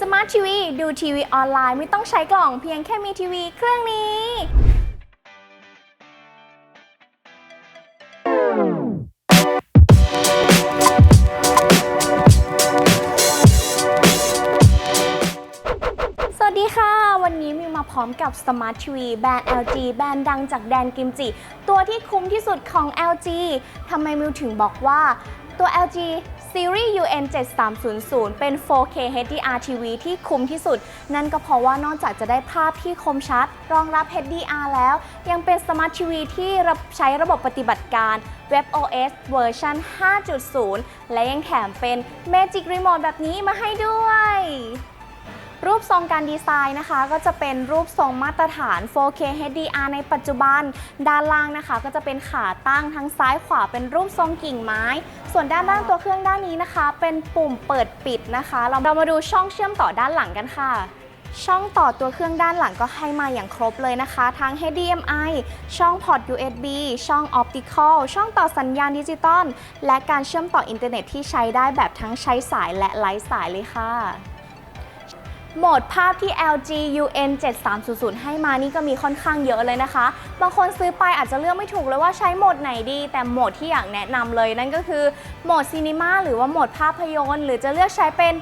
สมาร์ททีวีดูทีวีออนไลน์ไม่ต้องใช้กล่องเพียงแค่มีทีวีเครื่องนี้ สวัสดีค่ะ วันนี้มิวมาพร้อมกับ Smart TV แบรนด์ LG แบรนด์ดังจากแดนกิมจิ ตัวที่คุ้มที่สุดของ LG ทำไมมิวถึงบอกว่าตัว LG ซีรีส์ UN 7300 เป็น 4K HDR TV ที่คุ้มที่สุด นั่นก็เพราะว่านอกจากจะได้ภาพที่คมชัด รองรับ HDR แล้ว ยังเป็นสมาร์ททีวีที่ใช้ระบบปฏิบัติการ WebOS เวอร์ชัน5.0 และยังแถมเป็น Magic Remote แบบนี้มาให้ด้วย รูปทรงการดีไซน์นะคะ ก็จะเป็นรูปทรงมาตรฐาน 4K HDR ในปัจจุบัน ด้านล่างนะคะ ก็จะเป็นขาตั้งทั้งซ้ายขวาเป็นรูปทรงกิ่งไม้ ส่วนด้านล่างตัวเครื่องด้านนี้นะคะ เป็นปุ่มเปิดปิดนะคะเราเรามาดูช่องเชื่อมต่อด้านหลังกันค่ะ ช่องต่อตัวเครื่องด้านหลังก็ให้มาอย่างครบเลยนะคะ ทั้ง HDMI ช่องพอร์ต USB ช่อง Optical ช่องต่อสัญญาณดิจิตอลและการเชื่อมต่ออินเทอร์เน็ตที่ใช้ได้แบบทั้งใช้สายและไร้สายเลยค่ะ โหมดภาพที่ LG UN 7300 ให้มานี่ก็มีค่อนข้างเยอะเลยนะคะ บางคนซื้อไปอาจจะเลือกไม่ถูกเลยว่าใช้โหมดไหนดี แต่โหมดที่อยากแนะนำเลยนั่นก็คือโหมดซีนีมาหรือว่าโหมดภาพยนตร์ หรือจะเลือกใช้เป็น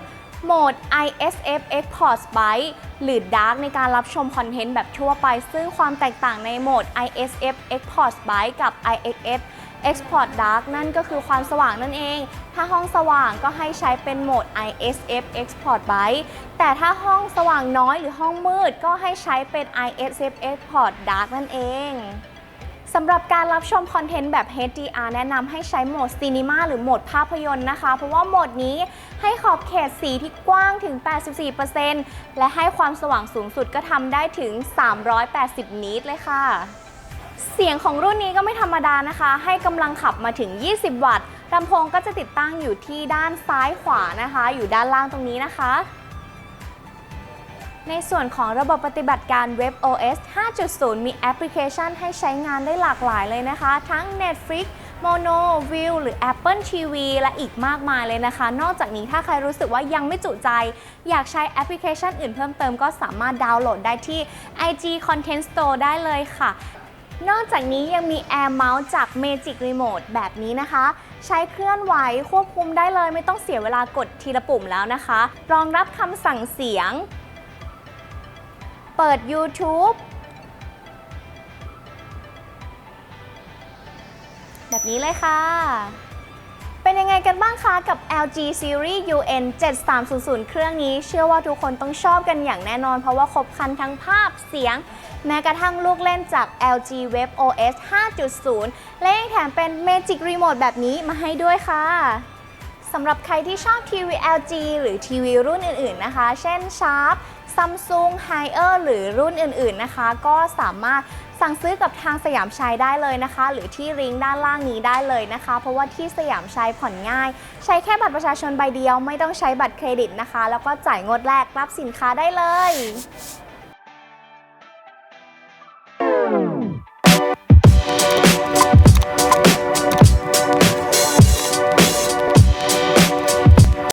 โหมด ISF Export Byte หรือ Dark ในการรับชมคอนเทนต์แบบทั่วไป ซึ่งความแตกต่างในโหมด ISF Export Byte กับ IXS Export Dark นั่นก็คือความสว่างนั่นเอง ถ้าห้องสว่างก็ให้ใช้เป็นโหมด ISF Export Byte แต่ถ้าห้องสว่างน้อยหรือห้องมืดก็ให้ใช้เป็น ISF Export Dark นั่นเองสำหรับการรับชมคอนเทนต์แบบ HDR แนะนำให้ใช้โหมด Cinema หรือโหมดภาพยนตร์นะคะ เพราะว่าโหมดนี้ให้ขอบเขตสีที่กว้างถึง 84%และให้ความสว่างสูงสุดก็ทำได้ถึง 380 นิตเลยค่ะ เสียงของรุ่นนี้ก็ไม่ธรรมดานะคะ ให้กำลังขับมาถึง 20 วัตต์ลำโพงก็จะติดตั้งอยู่ที่ด้านซ้ายขวานะคะ อยู่ด้านล่างตรงนี้นะคะ ในส่วนของระบบปฏิบัติการ WebOS 5.0 มีแอปพลิเคชันให้ใช้งานได้หลากหลายเลยนะคะ ทั้ง Netflix Mono View หรือ Apple TV และอีกมากมายเลยนะคะ นอกจากนี้ถ้าใครรู้สึกว่ายังไม่จุใจ อยากใช้แอปพลิเคชันอื่นเพิ่มเติมก็สามารถดาวน์โหลดได้ที่ IG Content Store ได้เลยค่ะ นอกจากนี้ยังมี Air Mouse จาก Magic Remote แบบนี้นะคะ ใช้เคลื่อนไหวควบคุมได้เลยไม่ต้องเสียเวลากดทีละปุ่มแล้วนะคะ รองรับคำสั่งเสียง เปิด YouTube แบบนี้เลยค่ะ เป็นยังไงกันบ้างคะกับ LG Series UN 7300 เครื่องนี้ เชื่อว่าทุกคนต้องชอบกันอย่างแน่นอน เพราะว่าครบครันทั้งภาพเสียง แม้กระทั่งลูกเล่นจาก LG WebOS 5.0 และยังแถมเป็น Magic Remote แบบนี้มาให้ด้วยค่ะ สำหรับใครที่ชอบทีวี LG หรือทีวีรุ่นอื่นๆนะคะ เช่น Sharp Samsung h i e r หรือรุ่นอื่นๆนะคะ ก็สามารถสั่งซื้อกับทางสยามชัยได้เลยนะคะ หรือที่ลิงก์ด้านล่างนี้ได้เลยนะคะ เพราะว่าที่สยามชัยผ่อนง่าย ใช้แค่บัตรประชาชนใบเดียวไม่ต้องใช้บัตรเครดิตนะคะ แล้วก็จ่ายงวดแรกรับสินค้าได้เลย